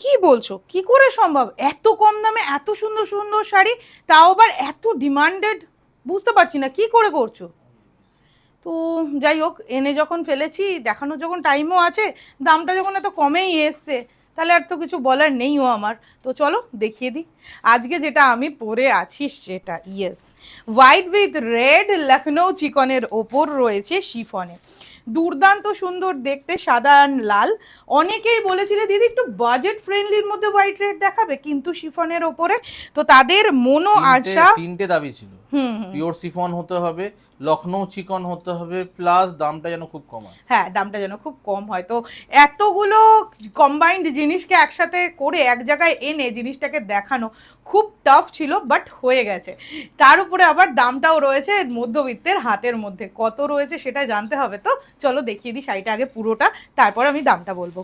কি বলছো? কি করে সম্ভব? এত কম দামে এত সুন্দর সুন্দর শাড়ি, তাও আবার এত ডিমান্ডেড বুঝতে পারছি না, কি করে করছ? তো যাই হোক, এনে যখন ফেলেছি, দেখানোর যখন টাইমও আছে, দামটা যখন এত কমেই এসছে, তাহলে আর তো কিছু বলার নেইও আমার। তো চলো, দেখিয়ে দিই। আজকে যেটা আমি পরে আছি সেটা yes white with red Lucknow চিকনের ওপর রয়েছে শিফনে। দুর্দান্ত সুন্দর দেখতে সাদা আর লাল। অনেকেই বলেছিল দিদি একটু বাজেট ফ্রেন্ডলির মধ্যে হোয়াইট রেড দেখাবে। কিন্তু শিফনের ওপরে তো তাদের মনো আশা তিনটে দাবি ছিল। পিওর সিফন হতে হবে লখনৌ চিকন হতে হবে প্লাস দামটা যেন খুব কম হয়। হ্যাঁ দামটা যেন খুব কম হয়। তো এতগুলো কম্বাইন্ড জিনিসকে একসাথে করে এক জায়গায় এনে জিনিসটাকে দেখানো খুব টাফ ছিল বাট হয়ে গেছে। তার উপরে আবার দামটাও রয়েছে মধ্যবিত্তের হাতের মধ্যে। কত রয়েছে সেটা জানতে হবে তো? চলো দেখিয়ে দিই শাড়িটা আগে পুরোটা তারপর আমি দামটা বলব।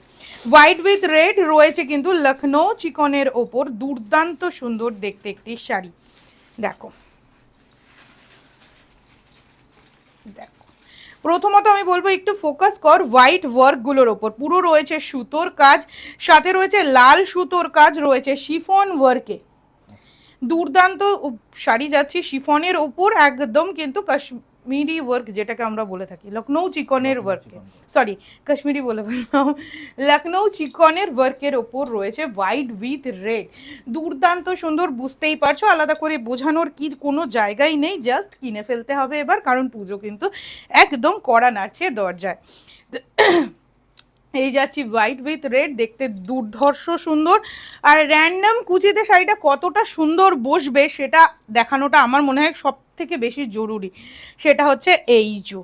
হোয়াইট উইথ রেড রয়েছে কিন্তু লখনৌ চিকনের ওপর দুর্দান্ত সুন্দর দেখতে একটি শাড়ি। দেখো। দেখো। প্রথমত আমি বলব, একটু ফোকাস কর হোয়াইট ওয়ার্কগুলোর ওপর। পুরো রয়েছে সুতোর কাজ, সাথে রয়েছে লাল সুতোর কাজ রয়েছে শিফন ওয়ার্কে দুর্দান্ত শাড়ি যাচ্ছে শিফনের ওপর, একদম কিন্তু কাশ্মীরি ওয়ার্ক যেটাকে আমরা বলে থাকি লখনৌ চিকনের ওয়ার্ক ওয়ার্কে সরি কাশ্মীরি বলে বললাম। লখনৌ চিকনের ওয়ার্কের ওপর রয়েছে হোয়াইট উইথ রেড দুর্দান্ত সুন্দর বুঝতেই পারছ আলাদা করে বোঝানোর কি কোনো জায়গাই নেই জাস্ট কিনে ফেলতে হবে এবার কারণ পুজো কিন্তু একদম কড়া নাড়ছে দরজায়। এই যাচ্ছি হোয়াইট উইথ রেড দেখতে দুর্ধর্ষ সুন্দর। আর র্যান্ডম কুচিতে শাড়িটা কতটা সুন্দর বসবে সেটা দেখানোটা আমার মনে হয় সব থেকে বেশি জরুরি। সেটা হচ্ছে এই যো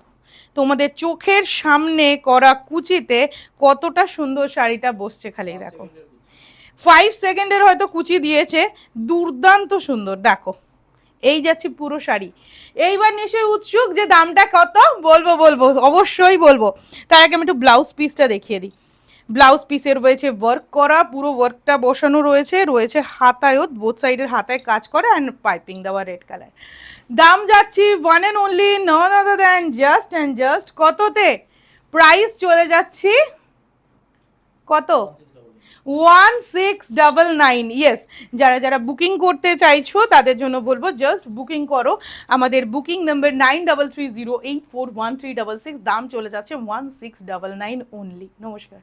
তোমাদের চোখের সামনে করা কুচিতে কতটা সুন্দর শাড়িটা বসছে খালি দেখো। ফাইভ সেকেন্ডের হয়তো কুচি দিয়েছে দুর্দান্ত সুন্দর দেখো। এই যাচ্ছে পুরো শাড়ি। এইবার নিশ্চয়ই উৎসুক যে দামটা কত? বলব বলব, অবশ্যই বলব। তার আগে আমি একটু ব্লাউজ পিসটা দেখিয়ে দিই। ব্লাউজ পিসের রয়েছে ওয়ার্ক করা, পুরো ওয়ার্কটা বসানো রয়েছে রয়েছে হাতায়ও বোথ সাইডের হাতায় কাজ করা অ্যান্ড পাইপিং দেওয়া রেড কালার দাম যাচ্ছি one and only none than just and just কততে? প্রাইস চলে যাচ্ছি কত? One six double nine yes যারা যারা বুকিং করতে চাইছো, তাদের জন্য বলব জাস্ট বুকিং করো। আমাদের booking number nine double three zero eight four one three double six দাম চলে যাচ্ছে one six double nine only নমস্কার।